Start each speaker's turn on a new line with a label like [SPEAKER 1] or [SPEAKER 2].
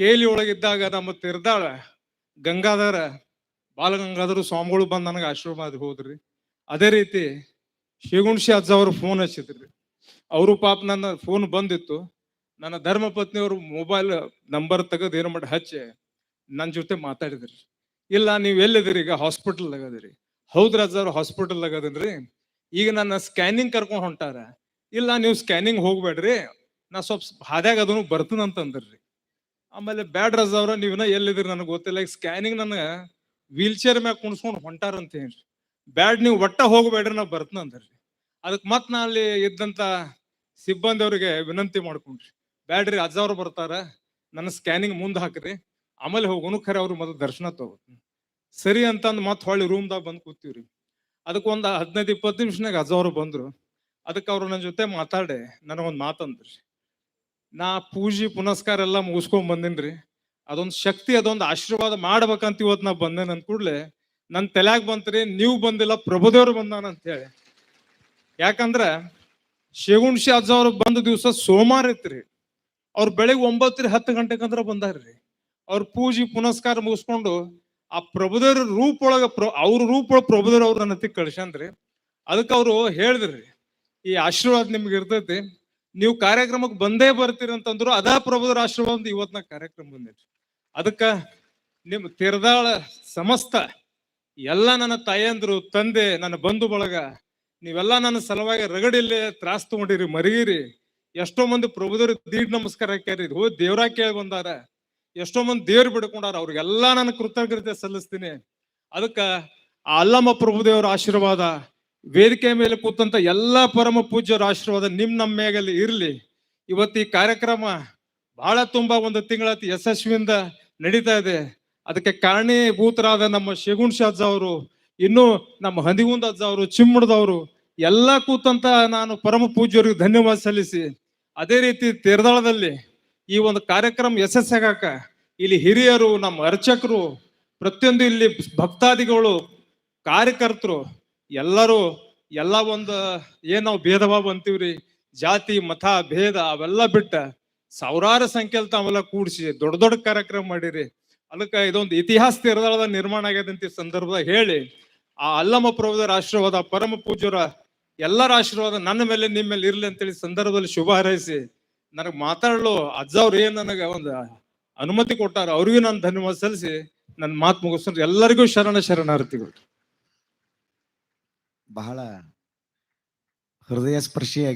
[SPEAKER 1] Cayley ಒಳಗಿದ್ದಾಗ ನಮ್ಮ ತಿರ್ದಾಳ ಗಂಗಾಧರ, ಬಾಲಗಂಗಾಧರ ಸ್ವಾಮಿಗಳು ಬಂದು ನನಗೆ ಆಶೀರ್ವಾದ ಹೋದ್ರಿ. ಅದೇ ರೀತಿ ಶಿಗುಣ್ಶಿ ಅಜ್ಜ ಅವರು ಫೋನ್ ಹಚ್ಚಿದ್ರಿ. ಅವರು ಪಾಪ ನನ್ನ ಫೋನ್ ಬಂದಿತ್ತು. ನನ್ನ ಧರ್ಮ ಪತ್ನಿಯವರು ಮೊಬೈಲ್ ನಂಬರ್ ತೆಗೆದು ಏನು ಮಾಡಿ ಹಚ್ಚಿ ನನ್ನ ಜೊತೆ ಮಾತಾಡಿದ್ರಿ. ಇಲ್ಲ, ನೀವು ಎಲ್ಲಿದ್ದೀರಿ? ಈಗ ಹಾಸ್ಪಿಟಲ್ ಅದಿರಿ ಹೌದ್ರ ಅಜ್ಜ ಅವ್ರು ಹಾಸ್ಪಿಟಲ್ ಅದೇನ್ರಿ ಈಗ ನನ್ನ ಸ್ಕ್ಯಾನಿಂಗ್ ಕರ್ಕೊಂಡು ಹೊಂಟಾರ. ಇಲ್ಲ, ನೀವು ಸ್ಕ್ಯಾನಿಂಗ್ ಹೋಗ್ಬೇಡ್ರಿ. ನಾ ಸ್ವಲ್ಪ ಹಾದ್ಯಾಗ ಅದನ್ನು ಬರ್ತದಂತಂದ್ರಿ ಆಮೇಲೆ ಬ್ಯಾಡ್ ರಜ ಅವ್ರ ನೀವಿನ ಎಲ್ಲಿದ್ರಿ ನನಗೆ ಗೊತ್ತಿಲ್ಲ. ಈಗ ಸ್ಕ್ಯಾನಿಂಗ್ ನನಗೆ ವೀಲ್ ಚೇರ್ ಮ್ಯಾಗ ಕುಣಿಸ್ಕೊಂಡು ಹೊಂಟಾರ ಅಂತ ಹೇಳ್ರಿ. ಬ್ಯಾಡ್, ನೀವು ಒಟ್ಟ ಹೋಗ್ಬೇಡ್ರಿ ನಾ ಬರ್ತನಂದ್ರಿ ಅದಕ್ಕೆ ಮತ್ತೆ ನಾ ಅಲ್ಲಿ ಇದ್ದಂತ ಸಿಬ್ಬಂದಿ ಅವ್ರಿಗೆ ವಿನಂತಿ ಮಾಡ್ಕೊಂಡ್ರಿ. ಬ್ಯಾಡ್ರಿ, ಅಜ್ಜ ಅವ್ರು ಬರ್ತಾರ, ನನ್ನ ಸ್ಕ್ಯಾನಿಂಗ್ ಮುಂದೆ ಹಾಕ್ರಿ. ಆಮೇಲೆ ಹೋಗೋನು ಖರೆ ಅವ್ರು ಮೊದಲು ದರ್ಶನ ತಗೋತೀನಿ. ಸರಿ ಅಂತಂದು ಮತ್ತೆ ಹೊಳ್ಳಿ ರೂಮ್ದಾಗ ಬಂದು ಕೂತೀವ್ರಿ. ಅದಕ್ಕೆ ಒಂದು ಹದಿನೈದು ಇಪ್ಪತ್ತು ನಿಮಿಷನಾಗ ಅಜ್ಜ ಅವ್ರು ಬಂದ್ರು. ಅದಕ್ಕೆ ಅವ್ರು ನನ್ನ ಜೊತೆ ಮಾತಾಡಿ ನನಗೊಂದು ಮಾತಂದ್ರಿ ನಾ ಪೂಜೆ ಪುನಸ್ಕಾರ ಎಲ್ಲ ಮುಗಿಸ್ಕೊಂಡ್ ಬಂದಿನ್ರಿ. ಅದೊಂದು ಶಕ್ತಿ, ಅದೊಂದು ಆಶೀರ್ವಾದ ಮಾಡ್ಬೇಕಂತ ಇವತ್ತು ನಾ ಬಂದೆ ನನ್ ಕೂಡ್ಲೆ ನನ್ ಬಂತು ಬಂತ್ರಿ, ನೀವು ಬಂದಿಲ್ಲ, ಪ್ರಭುದೇವ್ರು ಬಂದಾನ ಅಂತ ಹೇಳಿ. ಯಾಕಂದ್ರ ಶೇಗುಣ್ಶಿ ಅಜ್ಜ ಅವ್ರು ಬಂದ ದಿವಸ ಸೋಮವಾರ ಇತ್ರಿ. ಅವ್ರು ಬೆಳಿಗ್ಗೆ ಒಂಬತ್ತರಿ ಹತ್ತು ಗಂಟೆಗಂದ್ರ ಬಂದಾರ್ರಿ. ಅವ್ರ ಪೂಜೆ ಪುನಸ್ಕಾರ ಮುಗಿಸ್ಕೊಂಡು ಆ ಪ್ರಭುದೇವ್ರ ರೂಪ ಒಳಗ ಪ್ರ, ಅವ್ರ ರೂಪ ಒಳಗ ಪ್ರಭುದೇವ್ರ ಅವ್ರ ನನ್ನ ಹತ್ತಿರ ಕಳ್ಸ್ಯಾಂದ್ರಿ ಅದಕ್ಕೆ ಅವರು ಹೇಳಿದ್ರಿ, ಈ ಆಶೀರ್ವಾದ ನಿಮ್ಗೆ ಇರ್ತೈತಿ. ನೀವು ಕಾರ್ಯಕ್ರಮಕ್ಕೆ ಬಂದೇ ಬರ್ತೀರಿ ಅಂತಂದ್ರು ಅದಾ ಪ್ರಭುದ್ರ ಆಶೀರ್ವಾದ ಇವತ್ತಿನ ಇವತ್ ಕಾರ್ಯಕ್ರಮ ಬಂದಿದ್ರಿ ಅದಕ್ಕ ನಿಮ್ ತಿರ್ದಾಳ ಸಮಸ್ತ ಎಲ್ಲ ನನ್ನ ತಾಯಂದ್ರು, ತಂದೆ, ನನ್ನ ಬಂಧು ಬಳಗ, ನೀವೆಲ್ಲ ನನ್ನ ಸಲುವಾಗಿ ರಗಡಿಲ್ಲಿ ತ್ರಾಸ್ ತಗೊಂಡಿರಿ, ಮರಿಗಿರಿ. ಎಷ್ಟೋ ಮಂದಿ ಪ್ರಭುದವ್ರ ದೀಡ್ ನಮಸ್ಕಾರ ಹಾಕ್ಯಾರಿ ಹೋ ದೇವ್ರ ಕೇಳಿ ಬಂದಾರ. ಎಷ್ಟೋ ಮಂದಿ ದೇವ್ರು ಬಿಡ್ಕೊಂಡಾರ, ಅವ್ರಿಗೆಲ್ಲಾ ನಾನು ಕೃತಜ್ಞತೆ ಸಲ್ಲಿಸ್ತೀನಿ. ಅದಕ್ಕ ಆ ಅಲ್ಲಮ್ಮ ಪ್ರಭುದೇವರ ಆಶೀರ್ವಾದ ವೇದಿಕೆ ಮೇಲೆ ಕೂತಂತ ಎಲ್ಲಾ ಪರಮ ಪೂಜ್ಯರ ಆಶೀರ್ವಾದ ನಿಮ್ ನಮ್ಮ ಮೇಗಲ್ಲಿ ಇರ್ಲಿ. ಇವತ್ತು ಈ ಕಾರ್ಯಕ್ರಮ ಬಹಳ ತುಂಬಾ ಒಂದು ತಿಂಗಳ ಯಶಸ್ವಿಯಿಂದ ನಡೀತಾ ಇದೆ. ಅದಕ್ಕೆ ಕಾರಣೀಭೂತರಾದ ನಮ್ಮ ಶಗುಣ್ ಅಜ್ಜ ಅವರು, ಇನ್ನು ನಮ್ಮ ಹಂದಿಗುಂದ ಅಜ್ಜ ಅವರು ಚಿಮ್ಮಡದವರು ಎಲ್ಲ ಕೂತಂತ ನಾನು ಪರಮ ಪೂಜ್ಯರಿಗೆ ಧನ್ಯವಾದ ಸಲ್ಲಿಸಿ. ಅದೇ ರೀತಿ ತೀರ್ದಾಳದಲ್ಲಿ ಈ ಒಂದು ಕಾರ್ಯಕ್ರಮ ಯಶಸ್ಸಾಗಾಕ ಇಲ್ಲಿ ಹಿರಿಯರು, ನಮ್ಮ ಅರ್ಚಕರು, ಪ್ರತಿಯೊಂದು ಇಲ್ಲಿ ಭಕ್ತಾದಿಗಳು, ಕಾರ್ಯಕರ್ತರು ಎಲ್ಲರೂ ಎಲ್ಲ ಒಂದು ಏನ್ ನಾವು ಭೇದ ಭಾವ ಅಂತೀವ್ರಿ ಜಾತಿ, ಮತ, ಭೇದ ಅವೆಲ್ಲ ಬಿಟ್ಟ ಸಾವಿರಾರು ಸಂಖ್ಯೆಲ್ ತಾವೆಲ್ಲ ಕೂಡಿಸಿ ದೊಡ್ಡ ದೊಡ್ಡ ಕಾರ್ಯಕ್ರಮ ಮಾಡಿರಿ. ಅದಕ್ಕೆ ಇದೊಂದು ಇತಿಹಾಸ ತೀರದಾಳದ ನಿರ್ಮಾಣ ಆಗ್ಯದಂತ ಸಂದರ್ಭದಾಗ ಹೇಳಿ ಆ ಅಲ್ಲಮ್ಮ ಪ್ರಭುದರ ಆಶೀರ್ವಾದ, ಪರಮ ಪೂಜರ ಎಲ್ಲರ ಆಶೀರ್ವಾದ ನನ್ನ ಮೇಲೆ ನಿಮ್ಮ ಮೇಲೆ ಇರ್ಲಿ ಅಂತೇಳಿ ಸಂದರ್ಭದಲ್ಲಿ ಶುಭ ಹಾರೈಸಿ ನನಗೆ ಮಾತಾಡಲು ಅಜ್ಜ ಅವ್ರು ಏನ್ ನನಗೆ ಒಂದು ಅನುಮತಿ ಕೊಟ್ಟಾರ ಅವ್ರಿಗೂ ನಾನು ಧನ್ಯವಾದ ಸಲ್ಲಿಸಿ ನನ್ನ ಮಾತು ಮುಗಿಸ್ ಎಲ್ಲರಿಗೂ ಶರಣ ಶರಣಾರ್ಥಿಗಳು.
[SPEAKER 2] ಬಹಳ ಹೃದಯ ಸ್ಪರ್ಶಿಯಾಗಿ